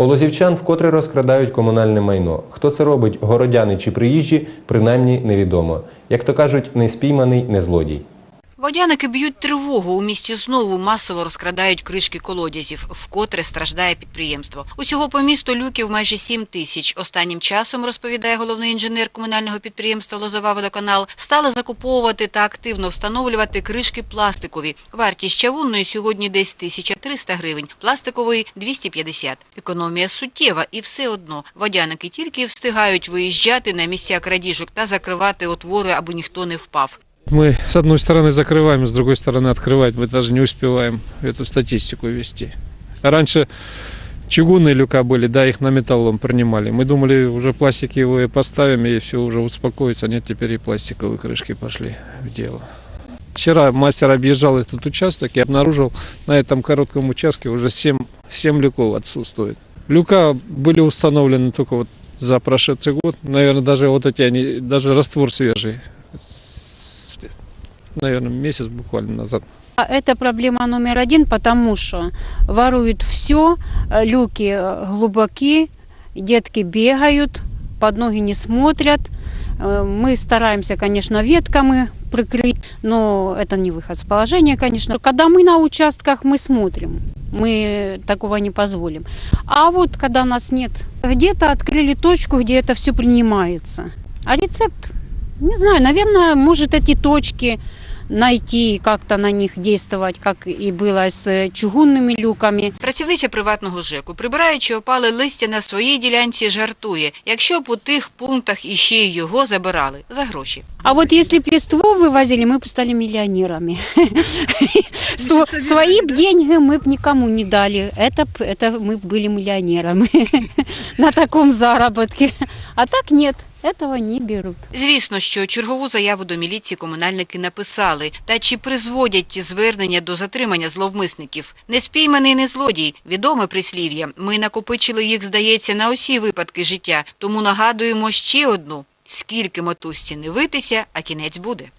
У лозівчан вкотре розкрадають комунальне майно. Хто це робить, городяни чи приїжджі, принаймні невідомо. Як то кажуть, не спійманий, не злодій. Водяники б'ють тривогу. У місті знову масово розкрадають кришки колодязів, вкотре страждає підприємство. Усього по місту люків майже 7 тисяч. Останнім часом, розповідає головний інженер комунального підприємства «Лозова водоканал», стали закуповувати та активно встановлювати кришки пластикові. Вартість чавунної сьогодні десь 1300 гривень, пластикової – 250. Економія суттєва і все одно. Водяники тільки й встигають виїжджати на місця крадіжок та закривати отвори, аби ніхто не впав. Мы с одной стороны закрываем, с другой стороны открывать. Мы даже не успеваем эту статистику вести. Раньше чугунные люка были, да, их на металлом принимали. Мы думали, уже пластиковые поставим и все уже успокоится. Нет, теперь и пластиковые крышки пошли в дело. Вчера мастер объезжал этот участок и обнаружил на этом коротком участке уже 7, 7 люков отсутствует. Люка были установлены только вот за прошедший год. Наверное, даже вот эти они, даже раствор свежий. Наверное, месяц буквально назад. А Это проблема номер один, потому что воруют все, люки э, глубоки, детки бегают, под ноги не смотрят. Э, Мы стараемся, конечно, ветками прикрыть, но это не выход с положения, конечно. Когда мы на участках, мы смотрим, мы такого не позволим. А вот когда нас нет, где-то открыли точку, где это все принимается. А рецепт, не знаю, наверное, может эти точки найти, как-то на них действовать, как и было с чугунными люками. Працівниця приватного ЖЕКу, прибираючи опале листя на своїй ділянці, жартує, якщо б у тих пунктах іще й його забирали за гроші. А вот если б листву вывозили, мы бы стали миллионерами. Сво- Свои б деньги мы бы никому не дали. Это, б- это мы б были миллионерами на таком заработке. А так нет, этого не берут. Звісно, що чергову заяву до міліції комунальники написали. Та чи призводять звернення до затримання зловмисників? Не спійманий не злодій. Відоме прислів'я. Ми накопичили їх, здається, на усі випадки життя. Тому нагадуємо ще одну. Скільки мотузці не витися, а кінець буде.